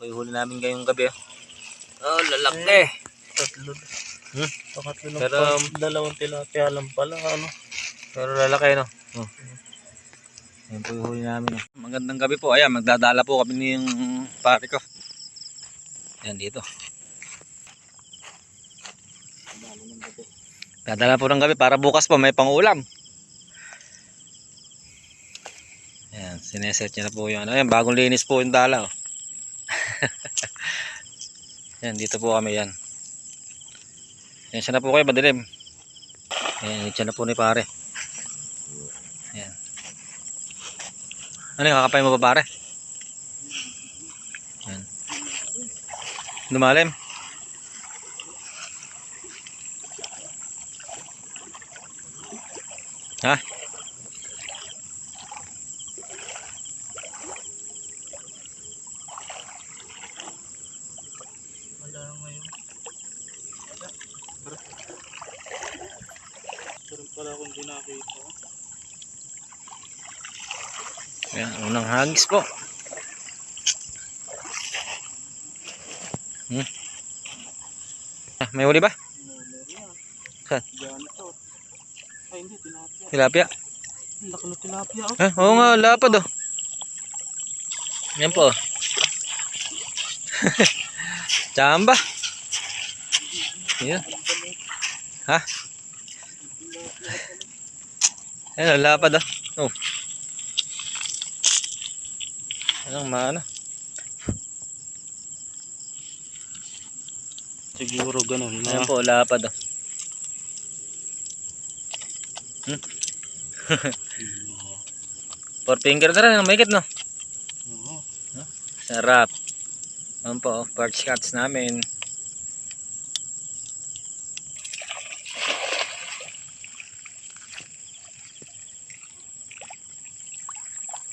po yung huli namin ngayong gabi. oh. Oh, lalaki. Tatlo. Hmm? Pakatlo lang Pero- pa. Dalawang tilapia lang pala. Ano? Pero lalaki, no? Oh. Yan po yung huli namin. oh. Magandang gabi po. Ayan, magdadala po kami ng pare ko. Yan dito. Dadala po ng gabi para bukas po may pangulam. Ayan, sineset niya na po yung ano. Ayan, bagong linis po yung dala. Oh. yan, dito po kami yan. Yan siya na po kayo, madilim. Ayan, siya na po ni pare. Ayan. Ano yung kakapay mo pa pare? Ayan. Lumalim. Ha? Wala ngayon. Meron pala akong di nakita. Ayan, unang hagis po. Hmm. Ah, may huli ba? Saan? Ay hindi, tilapia. Tilapia. Laki ng tilapia. Oh. Oo nga, lapad oh. Yan po. Chamba. Yan. Ha? Ayan, lapad oh. Oh. Anong maano? Siguro ganun. Ayan po, lapad oh. Hmm? Four finger na rin, mahigit no? Oo. Sarap. Ayan po, perch cuts namin.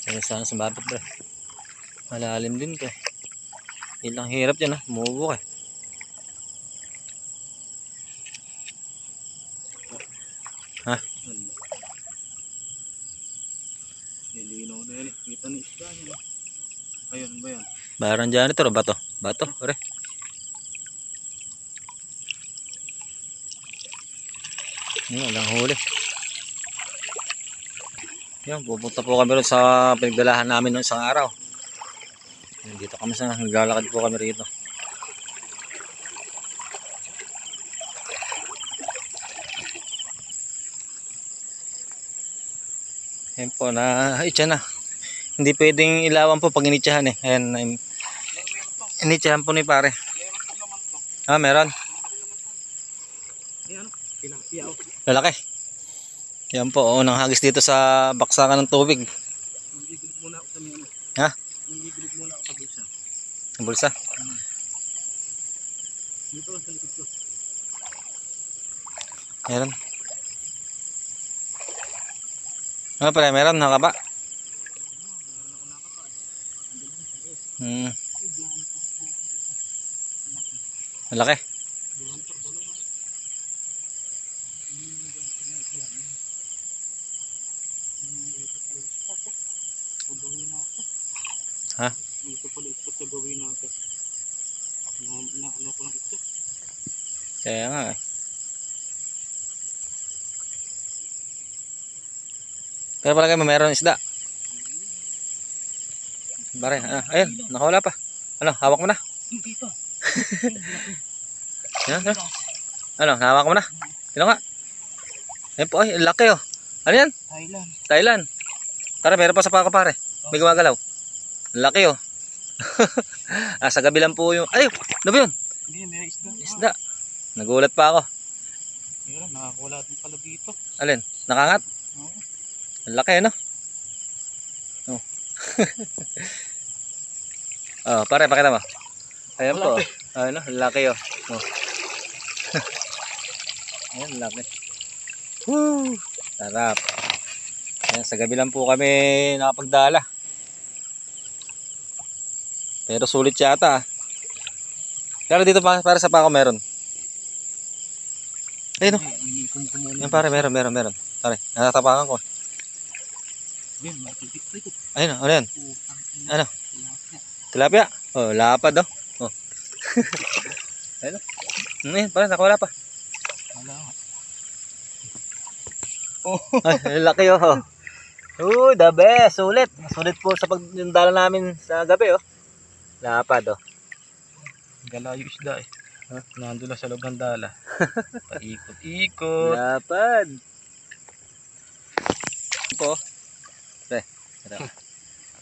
Sige sana sumabot bro. Malalim din to. Ilang hirap dyan ah, umubo ka. Ha? Nilinaw na yun. eh. Kita ni isda niya. Ayun ba yan? Baran dyan ito, bato. Bato, pare. Yan, walang huli. Yan, pupunta po kami rin sa pinagdalahan namin noong isang araw. Yan, Dito kami sa, naglalakad po kami rito. Yan po, na, itcha na. Hindi pwedeng ilawan po pag initsahan eh. Ayan, initsahan po ni pare. Ah, meron. Oh. Lalaki. Yan po, unang hagis dito sa baksakan ng tubig. Nanggigilid muna ako sa mga. Ha? Nanggigilid muna ako sa bulsa. Ang bulsa. Dito lang sa likod ko. Meron. Ano pala, meron, nakaba. Hmm. Malaki. Ha? Ito pala ito gagawin natin. Na, na ano ko lang ito. Kaya nga eh. Pero palagay mo meron isda. Bare, ah, ayun, nakawala pa. Ano, hawak mo na. Hindi pa. Yan, yan. Ano, hawak mo na. Sino nga? Ayun po, ay, laki oh. Ano yan? Thailand. Thailand. Tara, meron pa sa pako pare. May gumagalaw. Laki oh. ah, sa gabi lang po yung... Ay, ano ba yun? Hindi, may isda. Isda. Nagulat pa ako. Meron, nakakawala din pala dito. Alin? Nakangat? Oo. Ang laki, no? Oh. oh, pare, pakita mo. Ayan po. Ano, ang laki, oh. oh. Ayan, laki. Woo! Sarap. Ayan, sa gabi lang po kami nakapagdala. Pero sulit yata, ah. Pero dito pa, para sa pako meron. Ayun, oh. Iikom ko muna. Yan, pare, meron, meron, meron. Pare, natatapakan ko. Ayun, oh, ano yan? Ano? Tilapia. Oh, lapad oh. Oh. Ayun. Yun? Parang nakawala pa. Wala nga. Ay, laki oh. Oh, the best. Sulit. Sulit po sa pagdala namin sa gabi oh. Lapad oh. Galayo isda eh. Ha? Nandun lang sa loob ng dala. Paikot-ikot. Lapad. Po. Pre. Sarap.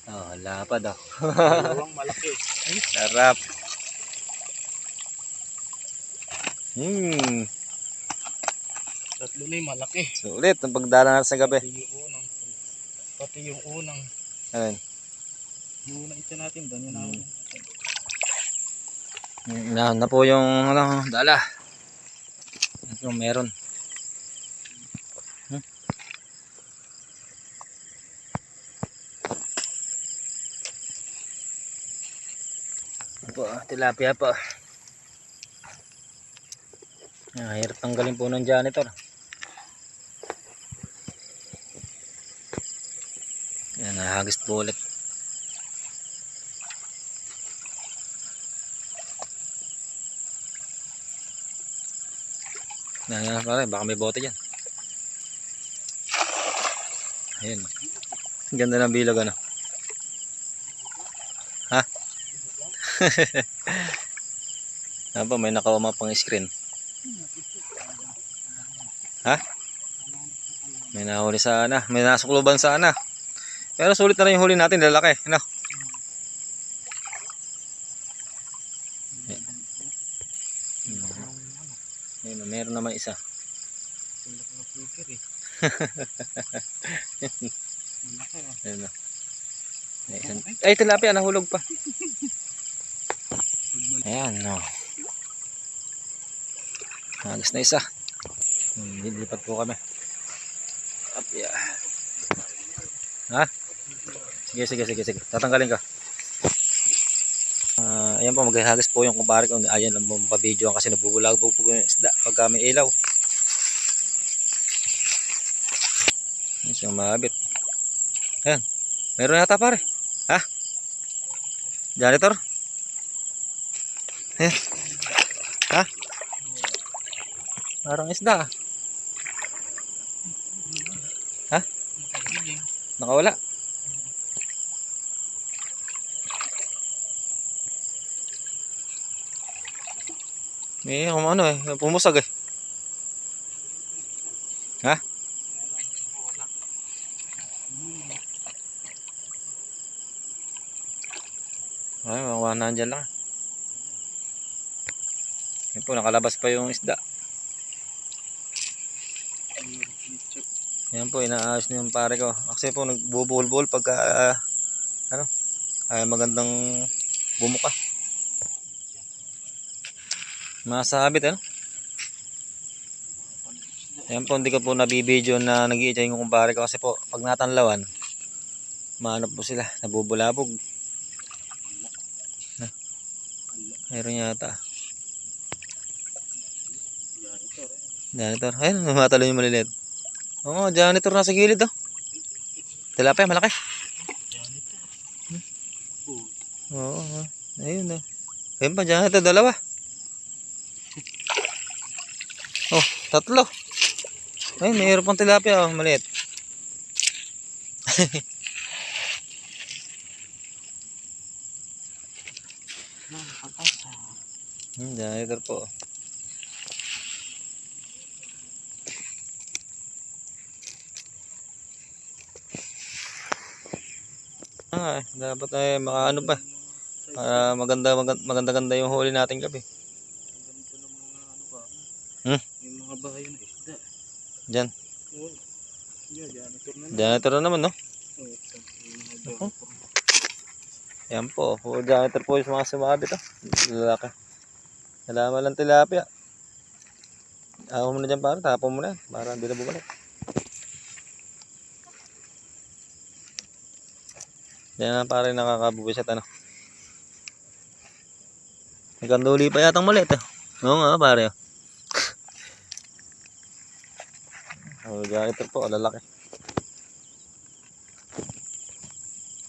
Oh, lapad oh. Dalawang malaki. Sarap. Hmm. tatlo na yung malaki. Sulit ang pagdala natin sa gabi. Pati yung unang. Pati yung unang. Ayun. Yung unang ito natin. Ganyan namin. Na, na po yung ano, dala. Ito meron. Hmm? Po, ah, tilapia po. Ah, hirap tanggalin po ng janitor. Yan, nahagis po ulit. Yan, yan pare, baka may bote dyan. Ayun. Ganda ng bilog ano. Ha? Ano ba, may nakauma pang screen. Ha? May nahuli sana. May nasukluban sana. Pero sulit na rin yung huli natin, lalaki. Ano? Ayun, meron naman isa. Ayun na. Ay, tilapia, nahulog pa. Ayan, no. Hagas na isa. Hmm, Lilipat po kami. Up, yeah. Ha? Sige, sige, sige, sige. Tatanggalin ka. Ah, ayan po, maghahagis po yung kumpare ko. Ayan lang po mapabidyo kasi nabubulabog po yung isda pagka may ilaw. Siyang mabit. Ayan. Meron yata pare. Ha? Janitor? Eh. Ha? Parang isda. Ha? Nakawala. May um, ano eh, pumusag eh. Ha? Ay, mga nandyan lang. Yan po, nakalabas pa yung isda. Yan po, inaayos na yung pare ko. Kasi po, nagbubuhol-buhol pagka, ah, ano, ay magandang bumuka. Masabit, ano? Yan po, hindi ko po nabibideo na nag yung kumpare ko kasi po, pag natanlawan, maano po sila, nabubulabog. Na, mayroon yata. Janitor. Ayun, mamatalo yung maliliit. Oo, janitor nasa gilid oh. Tilapia, malaki. Janitor. Oh, Oo, oo. ayun oh. Ayun pa, janitor, dalawa. Oh, tatlo. Ayun, mayroon pang tilapia oh, maliit. Hmm, janitor po. Ah, dapat ay makaano pa. Para maganda maganda, maganda ganda yung huli natin gabi. Ganito ng mga ano ba? Hmm? Yung mga bahay na isda. Diyan. Yeah, janitor na naman, no? Janitor. Yan po. Puro janitor po yung mga sumabit, oh. Lalaki. Salamat lang tilapia. Ako mo na dyan para, tapon mo na. Para hindi na bumalik. Yan na pare nakakabuwisit ano. Nagkanduli pa yatang maliit eh. Oo nga pare. Oh, janitor po, lalaki.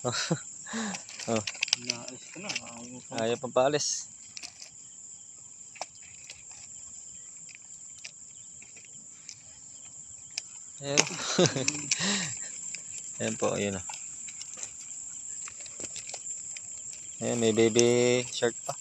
oh. Naalis ka na. Ayaw pa. Paalis. Ayan. Ayan po, ayun o. Ayan, may baby shark pa.